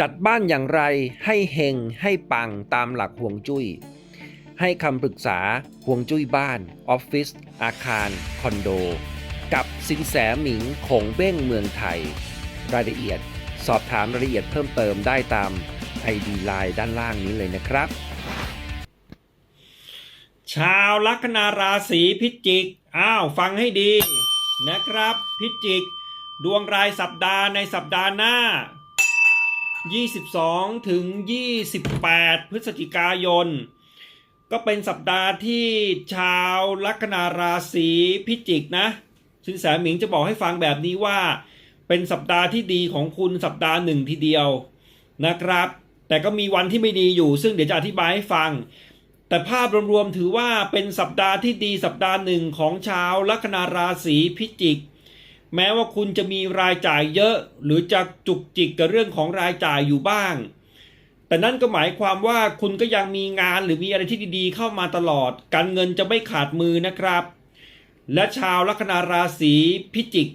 จัดบ้านอย่างไรให้เฮงให้ปังตามหลักห่วงจุย้ย ให้คำปรึกษาห่วงจุ้ยบ้าน ออฟฟิศอาคาร คอนโด กับสินแสหมิงคงเบ้งเมืองไทย รายละเอียด สอบถามรายละเอียดเพิ่มเติมได้ตาม ID Line ด้านล่างนี้เลยนะครับ ชาวลัคนาราศีพิจิก อ้าว ฟังให้ดีนะครับ พิจิก ดวงรายสัปดาห์ในสัปดาห์หน้า 22 ถึง 28 พฤศจิกายน ก็เป็นสัปดาห์ที่ชาวลัคนาราศีพิจิกนะสินแสหมิงจะบอกให้ฟังแบบนี้ว่า เป็นสัปดาห์ที่ดีของคุณสัปดาห์หนึ่งทีเดียวนะครับ แต่ก็มีวันที่ไม่ดีอยู่ ซึ่งเดี๋ยวจะอธิบายให้ฟัง แต่ภาพรวมๆถือว่าเป็นสัปดาห์ที่ดีสัปดาห์หนึ่งของชาวลัคนาราศีพิจิก แม้ว่าคุณจะมีรายจ่ายเยอะ หรือจะจุกจิกกับเรื่องของรายจ่ายอยู่บ้าง แต่นั่นก็หมายความว่าคุณก็ยังมีงานหรือมีอะไรที่ดีๆ เข้ามาตลอด การเงินจะไม่ขาดมือนะครับ และชาวลัคนาราศีพิจิก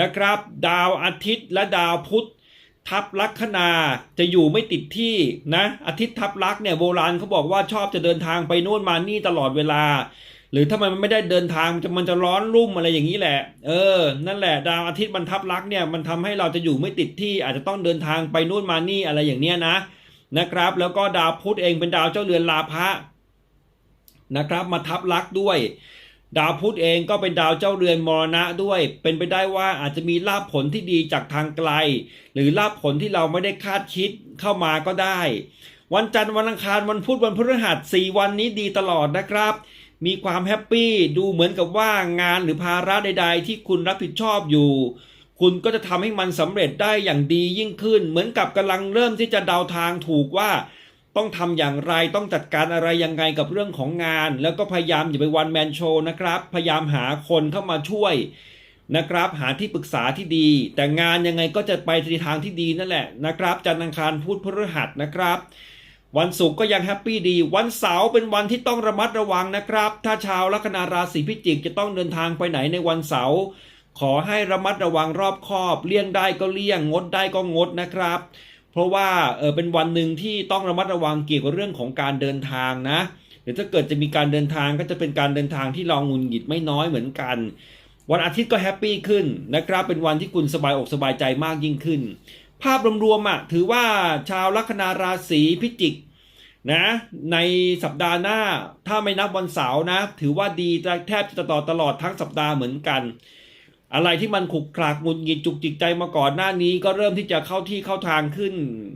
นะครับ ดาวอาทิตย์และดาวพุธทับลัคนาจะอยู่ไม่ติดที่นะอาทิตย์ทับลักเนี่ยโบราณเขาบอกว่าชอบจะเดินทางไปโน่นมานี่ตลอดเวลา หรือถ้ามันไม่ได้เดินทางมันจะมันจะร้อนรุ่มอะไรอย่างนี้แหละ เออ นั่นแหละดาวอาทิตย์มันทับลักเนี่ยมันทำให้เราจะอยู่ไม่ติดที่อาจจะต้องเดินทางไปนู่นมานี่อะไรอย่างเนี้ยนะนะครับ แล้วก็ดาวพุธเองเป็นดาวเจ้าเรือนลาภะนะครับ มาทับลักด้วย ดาวพุธเองก็เป็นดาวเจ้าเรือนมรณะด้วย เป็นไปได้ว่าอาจจะมีลาภผลที่ดีจากทางไกล หรือลาภผลที่เราไม่ได้คาดคิดเข้ามาก็ได้ วันจันทร์วันอังคารวันพุธวันพฤหัสสี่วันนี้ดีตลอดนะครับ มีความแฮปปี้ดูเหมือนกับว่างานหรือภาระใด ๆ ที่คุณรับผิดชอบอยู่ คุณก็จะทำให้มันสำเร็จได้อย่างดียิ่งขึ้น เหมือนกับกำลังเริ่มที่จะเดาทางถูกว่า ต้องทำอย่างไรต้องจัดการอะไรยังไงกับเรื่องของงาน แล้วก็พยายามอย่าไปวันแมนโชว์นะครับ พยายามหาคนเข้ามาช่วยนะครับหาที่ปรึกษาที่ดี แต่งานยังไงก็จะไปในทางที่ดีนั่นแหละนะครับ จันทร์อังคารพุธพฤหัสนะครับ วันศุกร์ก็ยังแฮปปี้ดี วันเสาร์เป็นวันที่ต้องระมัดระวังนะครับ ถ้าชาวลัคนาราศีพิจิกจะต้องเดินทางไปไหนในวันเสาร์ขอให้ระมัดระวังรอบคอบ เลี่ยงได้ก็เลี่ยงงดได้ก็งดนะครับ เพราะว่าเออเป็นวันหนึ่งที่ต้องระมัดระวังเกี่ยวกับเรื่องของการเดินทางนะหรือถ้าเกิดจะมีการเดินทางก็จะเป็นการเดินทางที่เรางุนหงิดไม่น้อยเหมือนกัน วันอาทิตย์ก็แฮปปี้ขึ้นนะครับ เป็นวันที่คุณสบายอกสบายใจมากยิ่งขึ้น ภาพรวมๆอะถือว่าชาวลัคนาราศีพิจิก นะในสัปดาห์หน้าถ้าไม่นับวันเสาร์นะ ถือว่าดีแทบจะต่อตลอดทั้งสัปดาห์เหมือนกัน อะไรที่มันขุกขลากหงุดหงิดจุกจิกใจมาก่อนหน้านี้ ก็เริ่มที่จะเข้าที่เข้าทางขึ้น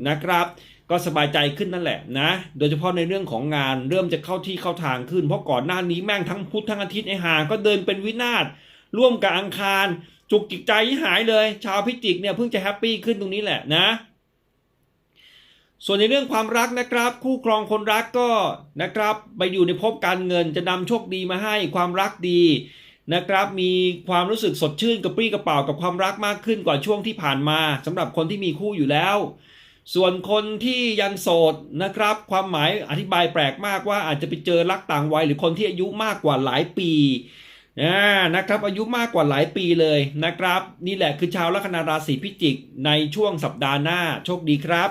นะครับ ก็สบายใจขึ้นนั่นแหละนะ โดยเฉพาะในเรื่องของงานเริ่มจะเข้าที่เข้าทางขึ้น เพราะก่อนหน้านี้แม่งทั้งพุธทั้งอาทิตย์ไอ้หาก็เดินเป็นวินาศร่วมกับอังคาร จุกจิกใจหายเลย ชาวพิจิกเนี่ยเพิ่งจะแฮปปี้ขึ้นตรงนี้แหละนะ ส่วนในเรื่องความรักนะครับ คู่ครองคนรักก็นะครับ ไปอยู่ในภพการเงินจะนำโชคดีมาให้ความรักดีนะครับ มีความรู้สึกสดชื่นกระปรี้กระเป๋ากับความรักมากขึ้นกว่าช่วงที่ผ่านมาสำหรับคนที่มีคู่อยู่แล้ว ส่วนคนที่ยังโสดนะครับ ความหมายอธิบายแปลกมากว่าอาจจะไปเจอรักต่างวัยหรือคนที่อายุมากกว่าหลายปีนะครับอายุมากกว่าหลายปีเลยนะครับ นี่แหละคือชาวลัคนาราศีพิจิกในช่วงสัปดาห์หน้าโชคดีครับ